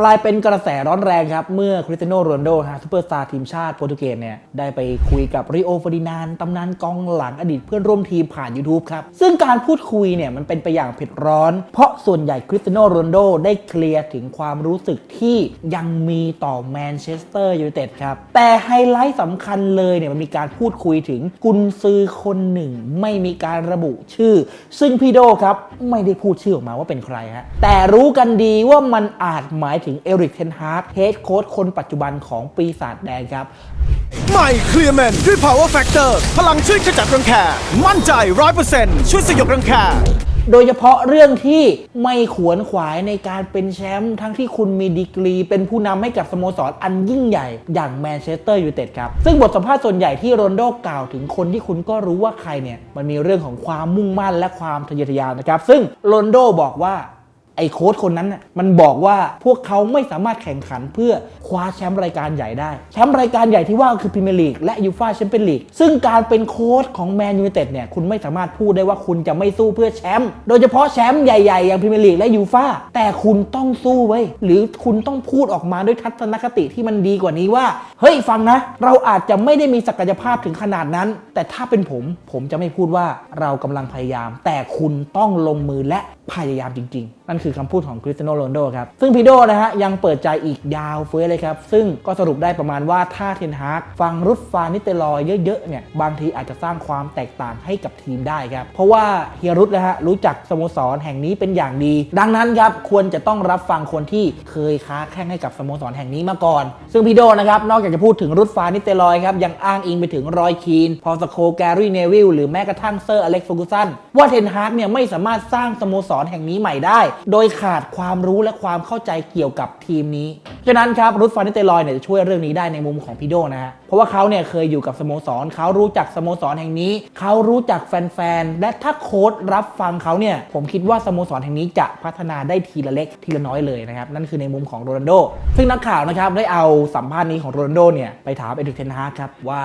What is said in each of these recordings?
กลายเป็นกระแสร้อนแรงครับ เมื่อคริสเตียโนโรนโดฮะซูเปอร์สตาร์ทีมชาติโปรตุเกสเนี่ยได้ไปคุยกับริโอฟอร์ดินานตำนานกองหลังอดีตเพื่อนร่วมทีมผ่าน YouTube ครับ ซึ่งการพูดคุยเนี่ยมันเป็นไปอย่างเผ็ดร้อน เพราะส่วนใหญ่คริสเตียโนโรนโดได้เคลียร์ถึงความรู้สึกที่ยังมีต่อแมนเชสเตอร์ยูไนเต็ดครับแต่ไฮไลท์สำคัญเลยเนี่ยมันมีการพูดคุยถึงกุนซือคนหนึ่ง ไม่มีการระบุชื่อ ซึ่งพี่โดครับไม่ได้พูดชื่อออกมาว่าเป็นใครฮะแต่รู้กันดีว่ามันอาจหมายถึงเอริกเทนฮาร์ดเฮดโค้ชคนปัจจุบันของปีศาจแดงครับ ใหม่เคลียร์แมนด้วย Power Factor พลังช่วยขจัดรังแคมั่นใจ100%ช่วยสยบรังแคโดยเฉพาะเรื่องที่ไม่ขวนขวายในการเป็นแชมป์ทั้งที่คุณมีดีกรี เป็นผู้นำให้กับสโมสรอันยิ่งใหญ่อย่างแมนเชสเตอร์ยูไนเต็ดครับ ซึ่งบทสัมภาษณ์ส่วนใหญ่ที่โรนลโดกล่าวถึงคนที่คุณก็รู้ว่าใครเนี่ย มันมีเรื่องของความมุ่งมั่นและความทะเยอทะยานนะครับ ซึ่งโรนลโดบอกว่า ไอ้โค้ชคนนั้นน่ะมันบอกว่าพวกเขาไม่สามารถแข่งขันเพื่อคว้าแชมป์รายการใหญ่ได้ แชมป์รายการใหญ่ที่ว่าคือพรีเมียร์ลีกและยูฟ่าแชมเปี้ยนลีกซึ่งการเป็นโค้ชของแมนยูไนเต็ดเนี่ยคุณไม่สามารถพูดได้ว่าคุณจะไม่สู้เพื่อแชมป์โดยเฉพาะแชมป์ใหญ่ๆ อย่างพรีเมียร์ลีกและยูฟ่าแต่คุณต้องสู้ไว้หรือคุณต้องพูดออกมาด้วยทัศนคติที่มันดีกว่านี้ว่าเฮ้ยฟังนะ เราอาจจะไม่ได้มีศักยภาพถึงขนาดนั้น แต่ถ้าเป็นผมผมจะไม่พูดว่าเรากำลังพยายาม แต่คุณต้องลงมือและพยายามจริง ๆ นั่นคือคำพูดของคริสเตียโนโรนโดครับ ซึ่งพีโดนะฮะยังเปิดใจอีกยาวเฟ้ยเลยครับ ซึ่งก็สรุปได้ประมาณว่าถ้าเทนฮากฟังรุดฟานิเตลอยเยอะ ๆ เนี่ย บางทีอาจจะสร้างความแตกต่างให้กับทีมได้ครับ เพราะว่าเฮียรุดนะฮะรู้จักสโมสรแห่งนี้เป็นอย่างดี ดังนั้นครับควรจะต้องรับฟังคนที่เคยค้าแข่งให้กับสโมสรแห่งนี้มาก่อน ซึ่งพีโดนะครับนอกจากจะพูดถึงรุดฟานิเตลอยครับยังอ้างอิงไปถึงรอยคีน พอสโคแกรี่เนวิลหรือแม้กระทั่งเซอร์อเล็กซ์ฟูกุสันว่าเทนฮากเนี่ยไม่สามารถสร้างสโมสรแห่งนี้ใหม่ได้ โดยขาดความรู้และความเข้าใจเกี่ยวกับทีมนี้ฉะนั้นครับรุดฟานิเตลอยเนี่ยจะช่วยเรื่องนี้ได้ในมุมของพีโดนะฮะเพราะว่าเขาเนี่ยเคยอยู่กับสโมสรเขารู้จักสโมสรแห่งนี้เขารู้จักแฟนๆและถ้าโค้ดรับฟังเขาเนี่ยผมคิดว่าสโมสรแห่งนี้จะพัฒนาได้ทีละเล็กทีละน้อยเลยนะครับนั่นคือในมุมของโรนัลโดซึ่งนักข่าวนะครับได้เอาสัมภาษณ์นี้ของโรนัลโดเนี่ยไปถามเอริกเทนฮากครับว่า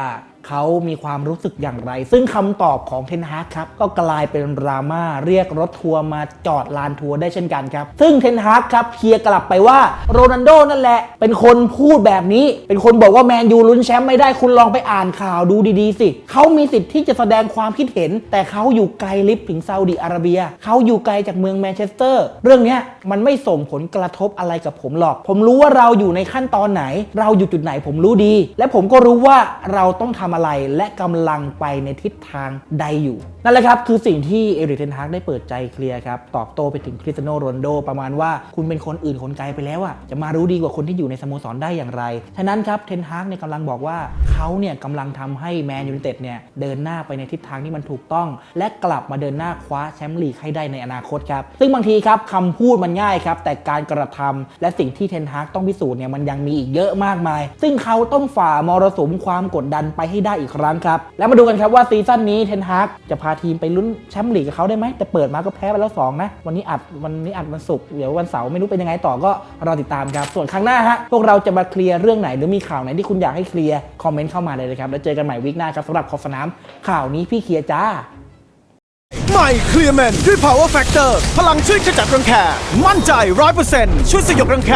เขามีความรู้สึกอย่างไร ซึ่งคำตอบของเทนฮากครับก็กลายเป็นดราม่าเรียกรถทัวร์มาจอดลานทัวร์ได้เช่นกันครับ ซึ่งเทนฮากครับเคลียร์กลับไปว่าโรนัลโดนั่นแหละ เป็นคนพูดแบบนี้ เป็นคนบอกว่าแมนยูลุ้นแชมป์ไม่ได้คุณลองไปอ่านข่าวดูดีๆ สิเขามีสิทธิ์ที่จะแสดงความคิดเห็น แต่เขาอยู่ไกลลิฟถึงซาอุดิอาระเบียเขาอยู่ไกลจากเมืองแมนเชสเตอร์ เรื่องนี้มันไม่ส่งผลกระทบอะไรกับผมหรอก ผมรู้ว่าเราอยู่ในขั้นตอนไหน เราอยู่จุดไหนผมรู้ดี และผมก็รู้ว่าเราต้องทำอะไรและกำลังไปในทิศทางใดอยู่ นั่นแหละครับคือสิ่งที่เอริกเทนฮากได้เปิดใจเคลียร์ครับ ตอบโต้ไปถึงคริสเตียโนโรนโดประมาณว่าคุณเป็นคนอื่นคนไกลไปแล้วอะจะมารู้ดีกว่าคนที่อยู่ในสโมสรได้อย่างไร ฉะนั้นครับเทนฮากเนี่ยกำลังบอกว่าเขาเนี่ยกำลังทำให้แมนยูไนเต็ดเนี่ยเดินหน้าไปในทิศทางที่มันถูกต้อง และกลับมาเดินหน้าคว้าแชมป์ลีกให้ได้ในอนาคตครับ ซึ่งบางทีครับคำพูดมันง่ายครับแต่การกระทำและสิ่งที่เทนฮากต้องพิสูจน์เนี่ยมันยังมีอีกเยอะมากมาย ซึ่งเขาต้องฝ่ามรสุมความกดดันไปให้ได้อีกครั้งครับ แล้วมาดูกันครับว่าซีซั่นนี้เทนฮากจะพาทีมไปลุ้นแชมป์ลีกกับเขาได้ไหมแต่เปิดมาก็แพ้ไปแล้วสองนะวันนี้อัดวันนี้อัดวันศุกร์เดี๋ยววันเสาร์ไม่รู้เป็นยังไงต่อก็รอติดตามครับส่วนครั้งหน้าฮะพวกเราจะมาเคลียร์เรื่องไหนหรือมีข่าวไหนที่คุณอยากให้เคลียร์คอมเมนต์เข้ามาเลยนะครับแล้วเจอกันใหม่วีคหน้าครับสำหรับขอบสนามข่าวนี้พี่เคลียร์จ้าใหม่เคลียร์แมนด้วย Power Factor พลังช่วยขจัดรังแคมั่นใจ100%ช่วยสยบรังแค